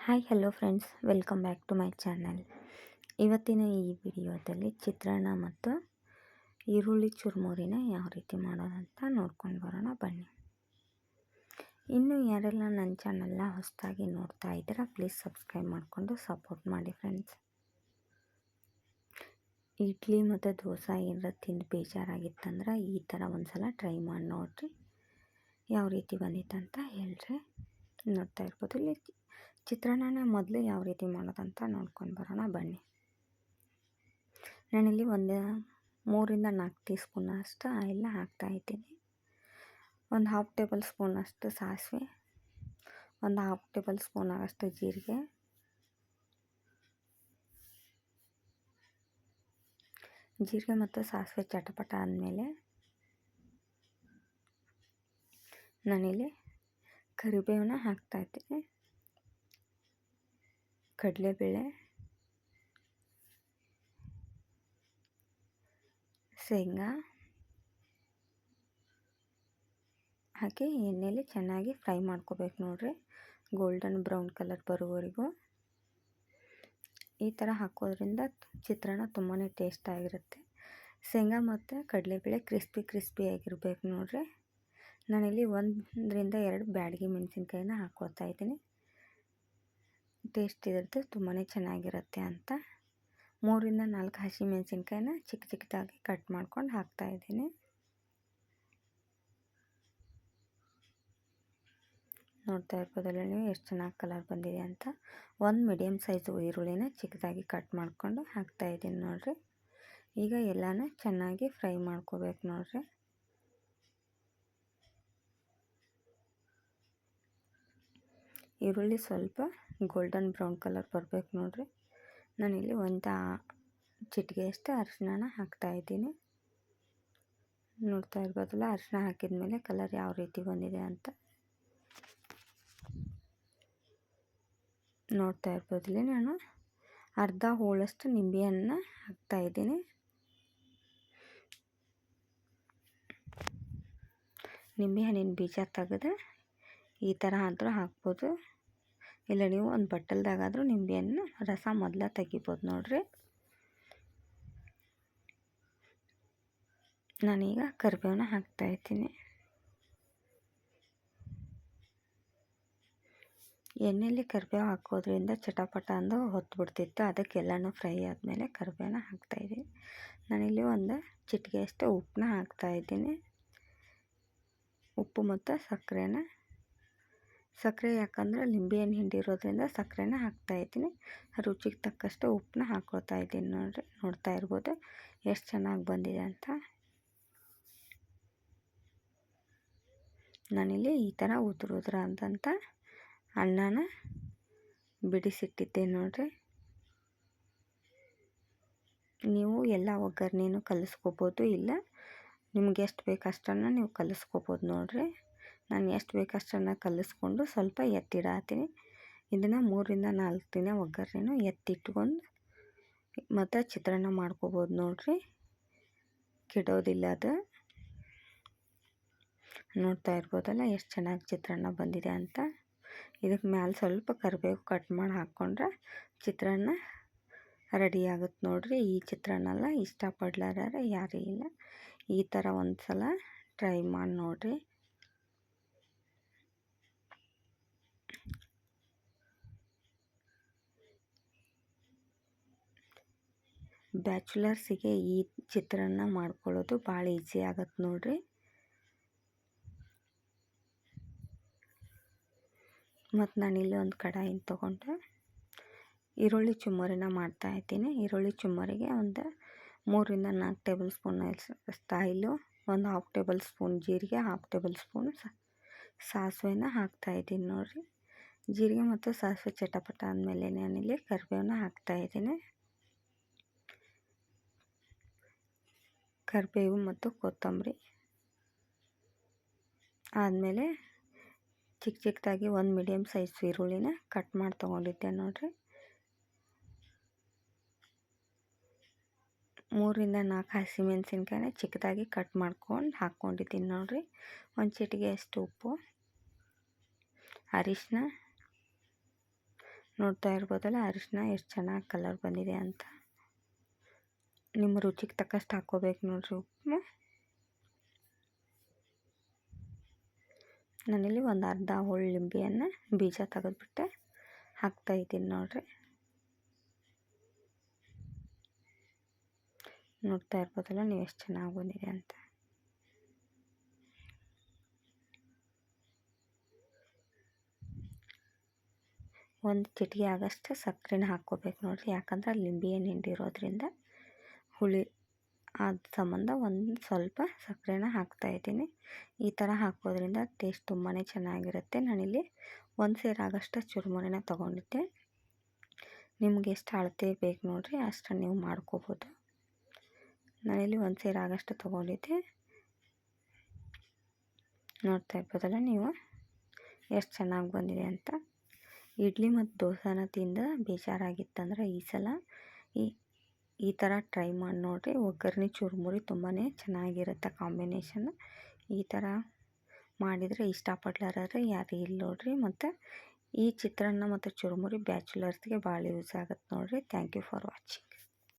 Hi hello friends welcome back to my channel ಇವತ್ತಿನ ಈ ವಿಡಿಯೋದಲ್ಲಿ ಚಿತ್ರಾನ್ನ ಮತ್ತು ಈರುಳ್ಳಿ ಚುರುಮುರಿನ ಯಾವ ರೀತಿ ಮಾಡೋದಂತ ನೋಡ್ಕೊಂಡು ಬರೋಣ, ಬನ್ನಿ. ಇನ್ನು ಯಾರೆಲ್ಲ ನನ್ನ ಚಾನಲ್ನ ಹೊಸದಾಗಿ ನೋಡ್ತಾ ಇದ್ದೀರಾ ಪ್ಲೀಸ್ ಸಬ್ಸ್ಕ್ರೈಬ್ ಮಾಡಿಕೊಂಡು ಸಪೋರ್ಟ್ ಮಾಡಿ ಫ್ರೆಂಡ್ಸ್ ಇಡ್ಲಿ ಮತ್ತು ದೋಸೆ ಏನಾರ ತಿಂದು ಬೇಜಾರಾಗಿತ್ತಂದ್ರೆ ಈ ಥರ ಒಂದು ಸಲ ಟ್ರೈ ಮಾಡಿ ನೋಡಿರಿ. ಯಾವ ರೀತಿ ಬಂದಿತ್ತಂತ ಹೇಳ್ರಿ. ನೋಡ್ತಾ ಇರ್ಬೋದು. ಇಲ್ಲಿ ಚಿತ್ರಾನ್ನ ಮೊದಲು ಯಾವ ರೀತಿ ಮಾಡೋದಂತ ನೋಡ್ಕೊಂಡು ಬರೋಣ, ಬನ್ನಿ. ನಾನಿಲ್ಲಿ ಒಂದು ಮೂರಿಂದ ನಾಲ್ಕು ಟೀ ಸ್ಪೂನಷ್ಟು ಆಯಿಲ್ನ ಹಾಕ್ತಾಯಿದ್ದೀನಿ ಒಂದು ಹಾಫ್ ಟೇಬಲ್ ಸ್ಪೂನಷ್ಟು ಸಾಸಿವೆ, ಒಂದು ಹಾಫ್ ಟೇಬಲ್ ಸ್ಪೂನ್ ಆಗಷ್ಟು ಜೀರಿಗೆ ಜೀರಿಗೆ ಮತ್ತು ಸಾಸಿವೆ ಚಟಪಟ ಆದಮೇಲೆ ನಾನಿಲ್ಲಿ ಕರಿಬೇವನ್ನ ಹಾಕ್ತಾಯಿದ್ದೀನಿ ಕಡಲೆಬೇಳೆ, ಶೇಂಗಾ ಹಾಕಿ ಎಣ್ಣೆಯಲ್ಲಿ ಚೆನ್ನಾಗಿ ಫ್ರೈ ಮಾಡ್ಕೋಬೇಕು ನೋಡಿರಿ. ಗೋಲ್ಡನ್ ಬ್ರೌನ್ ಕಲರ್ ಬರುವವರೆಗೂ. ಈ ಥರ ಹಾಕೋದ್ರಿಂದ ಚಿತ್ರಾನ್ನ ತುಂಬಾ ಟೇಸ್ಟ್ ಆಗಿರುತ್ತೆ. ಶೇಂಗಾ ಮತ್ತು ಕಡಲೆಬೇಳೆ ಕ್ರಿಸ್ಪಿ ಆಗಿರಬೇಕು ನೋಡಿರಿ. ನಾನಿಲ್ಲಿ ಒಂದರಿಂದ ಎರಡು ಬ್ಯಾಡಗಿ ಮೆಣಸಿನ್ಕಾಯಿನ ಹಾಕ್ಕೊಳ್ತಾ ಇದ್ದೀನಿ. ಟೇಸ್ಟ್ ಇದ್ರದ್ದು ತುಂಬಾ ಚೆನ್ನಾಗಿರುತ್ತೆ ಅಂತ. ಮೂರಿಂದ ನಾಲ್ಕು ಹಸಿ ಮೆಣಸಿನ್ಕಾಯಿನ ಚಿಕ್ಕ ಚಿಕ್ಕದಾಗಿ ಕಟ್ ಮಾಡ್ಕೊಂಡು ಹಾಕ್ತಾಯಿದ್ದೀನಿ ನೋಡ್ತಾ ಇರ್ಬೋದಲ್ಲ ನೀವು ಎಷ್ಟು ಚೆನ್ನಾಗಿ ಕಲರ್ ಬಂದಿದೆ ಅಂತ. ಒಂದು ಮೀಡಿಯಮ್ ಸೈಜು ಈರುಳ್ಳಿನ ಚಿಕ್ಕದಾಗಿ ಕಟ್ ಮಾಡಿಕೊಂಡು ಹಾಕ್ತಾಯಿದ್ದೀನಿ ನೋಡಿರಿ. ಈಗ ಎಲ್ಲನೂ ಚೆನ್ನಾಗಿ ಫ್ರೈ ಮಾಡ್ಕೋಬೇಕು ನೋಡಿರಿ. ಈರುಳ್ಳಿ ಸ್ವಲ್ಪ ಗೋಲ್ಡನ್ ಬ್ರೌನ್ ಕಲರ್ ಬರಬೇಕು ನೋಡಿರಿ. ನಾನಿಲ್ಲಿ ಒಂದು ಚಿಟಿಗೆಯಷ್ಟು ಅರಿಶಿನ ಹಾಕ್ತಾಯಿದ್ದೀನಿ ನೋಡ್ತಾ ಇರ್ಬೋದಲ್ಲ ಅರಿಶಿನ ಹಾಕಿದ ಮೇಲೆ ಕಲರ್ ಯಾವ ರೀತಿ ಬಂದಿದೆ ಅಂತ. ನೋಡ್ತಾ ಇರ್ಬೋದಿಲ್ಲ ನಾನು ಅರ್ಧ ಹೋಳಷ್ಟು ನಿಂಬೆಯನ್ನು ಹಾಕ್ತಾಯಿದ್ದೀನಿ ನಿಂಬೆಹಣ್ಣಿನ ಬೀಜ ತೆಗೆದು ಈ ಥರ ಆದರೂ ಹಾಕ್ಬೋದು. ಇಲ್ಲ, ನೀವು ಒಂದು ಬಟ್ಟಲ್ದಾಗಾದರೂ ನಿಂಬೆಹಣ್ಣು ರಸ ಮೊದಲ ತೆಗಿಬೋದು ನೋಡಿರಿ. ನಾನೀಗ ಕರಿಬೇವನ್ನ ಹಾಕ್ತಾಯಿದ್ದೀನಿ ಎಣ್ಣೆಯಲ್ಲಿ ಕರಿಬೇವು ಹಾಕೋದ್ರಿಂದ ಚಟಪಟ ಅಂದು ಹೊತ್ಬಿಡ್ತಿತ್ತು. ಅದಕ್ಕೆಲ್ಲನೂ ಫ್ರೈ ಆದಮೇಲೆ ಕರಿಬೇವನ್ನ ಹಾಕ್ತಾಯಿದ್ದೀನಿ ನಾನಿಲ್ಲಿ ಒಂದು ಚಿಟಿಕೆಯಷ್ಟು ಉಪ್ಪನ್ನ ಹಾಕ್ತಾಯಿದ್ದೀನಿ ಉಪ್ಪು ಮತ್ತು ಸಕ್ಕರೆನ ಸಕ್ಕರೆ ಯಾಕಂದರೆ ಲಿಂಬೆಹಣ್ಣು ಹಿಂಡಿರೋದ್ರಿಂದ ಸಕ್ಕರೆನ ಹಾಕ್ತಾಯಿದ್ದೀನಿ ರುಚಿಗೆ ತಕ್ಕಷ್ಟು ಉಪ್ಪನ್ನ ಹಾಕ್ಕೊಳ್ತಾ ಇದ್ದೀನಿ ನೋಡಿರಿ, ನೋಡ್ತಾ ಇರ್ಬೋದು. ಎಷ್ಟು ಚೆನ್ನಾಗಿ ಬಂದಿದೆ ಅಂತ. ನಾನಿಲ್ಲಿ ಈ ಥರ ಉದುರು ಉದುರ ಅಂತಂತ ಅನ್ನನ ಬಿಡಿಸಿಟ್ಟಿದ್ದೆ ನೋಡಿರಿ. ನೀವು ಎಲ್ಲ ಒಗ್ಗರಣೆನೂ ಕಲಿಸ್ಕೋಬೋದು, ಇಲ್ಲ ನಿಮ್ಗೆ ಎಷ್ಟು ಬೇಕು ಅಷ್ಟನ್ನು ನೀವು ಕಲಿಸ್ಕೋಬೋದು ನೋಡಿರಿ. ನಾನು ಎಷ್ಟು ಬೇಕು ಅಷ್ಟನ್ನು ಕಲಿಸ್ಕೊಂಡು ಸ್ವಲ್ಪ ಎತ್ತಿಡಾತೀನಿ. ಇದನ್ನು ಮೂರಿಂದ ನಾಲ್ಕು ದಿನ ಒಗ್ಗರಣೆನೂ ಎತ್ತಿಟ್ಕೊಂಡು ಮತ್ತು ಚಿತ್ರಾನ್ನ ಮಾಡ್ಕೋಬೋದು ನೋಡಿರಿ. ಕೆಡೋದಿಲ್ಲ ಅದು. ನೋಡ್ತಾ ಇರ್ಬೋದಲ್ಲ ಎಷ್ಟು ಚೆನ್ನಾಗಿ ಚಿತ್ರಾನ್ನ ಬಂದಿದೆ ಅಂತ. ಇದಕ್ಕೆ ಮ್ಯಾಲೆ ಸ್ವಲ್ಪ ಕರಿಬೇವು ಕಟ್ ಮಾಡಿ ಹಾಕ್ಕೊಂಡ್ರೆ ಚಿತ್ರಾನ್ನ ರೆಡಿ ಆಗುತ್ತೆ ನೋಡಿರಿ. ಈ ಚಿತ್ರಾನ್ನ ಇಷ್ಟಪಡ್ಲಾರ ಯಾರೂ ಇಲ್ಲ. ಈ ಥರ ಒಂದು ಸಲ ಟ್ರೈ ಮಾಡಿ ನೋಡಿರಿ. ಬ್ಯಾಚುಲರ್ಸಿಗೆ ಈ ಚಿತ್ರಾನ್ನ ಮಾಡ್ಕೊಳ್ಳೋದು ಭಾಳ ಈಸಿ ಆಗತ್ತೆ ನೋಡಿರಿ. ಮತ್ತು ನಾನಿಲ್ಲಿ ಒಂದು ಕಡಾಯಿನ ತೊಗೊಂಡೆ. ಈರುಳ್ಳಿ ಚುಮ್ಮರಿನ ಮಾಡ್ತಾಯಿದ್ದೀನಿ ಈರುಳ್ಳಿ ಚುಮ್ಮರಿಗೆ ಒಂದು ಮೂರಿಂದ ನಾಲ್ಕು ಟೇಬಲ್ ಸ್ಪೂನ್ ಸ್ಟೈಲು ಒಂದು ಹಾಫ್ ಟೇಬಲ್ ಸ್ಪೂನ್ ಜೀರಿಗೆ, ಹಾಫ್ ಟೇಬಲ್ ಸ್ಪೂನ್ ಸಾಸಿವೆನ ಹಾಕ್ತಾಯಿದ್ದೀನಿ ನೋಡಿರಿ. ಜೀರಿಗೆ ಮತ್ತು ಸಾಸಿವೆ ಚಟಪಟ ಆದಮೇಲೆ ನಾನಿಲ್ಲಿ ಕರಿಬೇವನ್ನ ಹಾಕ್ತಾಯಿದ್ದೀನಿ ಕರಿಬೇವು ಮತ್ತು ಕೊತ್ತಂಬರಿ ಆದಮೇಲೆ ಚಿಕ್ಕ ಚಿಕ್ಕದಾಗಿ ಒಂದು ಮೀಡಿಯಮ್ ಸೈಜ್ ಈರುಳ್ಳಿನ ಕಟ್ ಮಾಡಿ ತೊಗೊಂಡಿದ್ದೆ ನೋಡಿರಿ. ಮೂರಿಂದ ನಾಲ್ಕು ಹಸಿಮೆಣಸಿನ್ಕಾಯಿನ ಚಿಕ್ಕದಾಗಿ ಕಟ್ ಮಾಡ್ಕೊಂಡು ಹಾಕ್ಕೊಂಡಿದ್ದೀನಿ ನೋಡಿರಿ. ಒಂದು ಚಿಟಿಗೆ ಅಷ್ಟು ಉಪ್ಪು ಅರಿಶಿನ ನೋಡ್ತಾ ಇರ್ಬೋದಲ್ಲ ಅರಿಶಿನ ಎಷ್ಟು ಚೆನ್ನಾಗಿ ಕಲರ್ ಬಂದಿದೆ ಅಂತ. ನಿಮ್ಮ ರುಚಿಗೆ ತಕ್ಕಷ್ಟು ಹಾಕ್ಕೋಬೇಕು ನೋಡ್ರಿ ಉಪ್ಪು. ನಾನಿಲ್ಲಿ ಒಂದು ಅರ್ಧ ಹೋಳು ಲಿಂಬೆಯನ್ನು ಬೀಜ ತೆಗೆದ್ಬಿಟ್ಟೆ. ಹಾಕ್ತಾಯಿದ್ದೀನಿ ನೋಡ್ರಿ. ನೋಡ್ತಾ ಇರ್ಬೋದಲ್ಲ, ನೀವು ಎಷ್ಟು ಚೆನ್ನಾಗಿ ಬಂದಿದೆ ಅಂತ. ಒಂದು ಚಿಟಿಕೆ ಆಗಷ್ಟು ಸಕ್ಕರೆನ ಹಾಕ್ಕೋಬೇಕು ನೋಡಿರಿ, ಯಾಕಂದ್ರೆ ಲಿಂಬೆ ಹಣ್ಣು ಹಿಂಡಿರೋದ್ರಿಂದ ಹುಳಿ ಆದ ಸಂಬಂಧ ಒಂದು ಸ್ವಲ್ಪ ಸಕ್ಕರೆನ ಹಾಕ್ತಾಯಿದ್ದೀನಿ ಈ ಥರ ಹಾಕೋದ್ರಿಂದ ಟೇಸ್ಟ್ ತುಂಬಾ ಚೆನ್ನಾಗಿರುತ್ತೆ. ನಾನಿಲ್ಲಿ ಒಂದು ಸೇರಾಗಷ್ಟು ಚುರುಮುರಿನ ತೊಗೊಂಡಿದ್ದೆ. ನಿಮ್ಗೆ ಎಷ್ಟು ಅಳತೆ ಬೇಕು ನೋಡಿರಿ ಅಷ್ಟು ನೀವು ಮಾಡ್ಕೋಬೋದು. ನಾನಿಲ್ಲಿ ಒಂದು ಸೇರಾಗಷ್ಟು ತೊಗೊಂಡಿದ್ದೆ. ನೋಡ್ತಾ ಇರ್ಬೋದಲ್ಲ ನೀವು? ಎಷ್ಟು ಚೆನ್ನಾಗಿ ಬಂದಿದೆ ಅಂತ. ಇಡ್ಲಿ ಮತ್ತು ದೋಸೆನ ತಿಂದ ಬೇಜಾರಾಗಿತ್ತಂದ್ರೆ ಈ ಸಲ ಈ ಈ ಥರ ಟ್ರೈ ಮಾಡಿ ನೋಡಿರಿ. ಒಗ್ಗರಣೆ ಚುರುಮುರಿ ತುಂಬಾ ಚೆನ್ನಾಗಿರುತ್ತೆ ಕಾಂಬಿನೇಷನ್. ಈ ಥರ ಮಾಡಿದರೆ ಇಷ್ಟಪಡ್ಲಾರ್ರೆ ಯಾರು ಇಲ್ಲ ನೋಡಿರಿ. ಮತ್ತು ಈ ಚಿತ್ರಾನ್ನ ಮತ್ತು ಚುರುಮುರಿ ಬ್ಯಾಚುಲರ್ಸ್ಗೆ ಭಾಳ ಯೂಸ್ ಆಗುತ್ತೆ ನೋಡಿರಿ. Thank you for watching.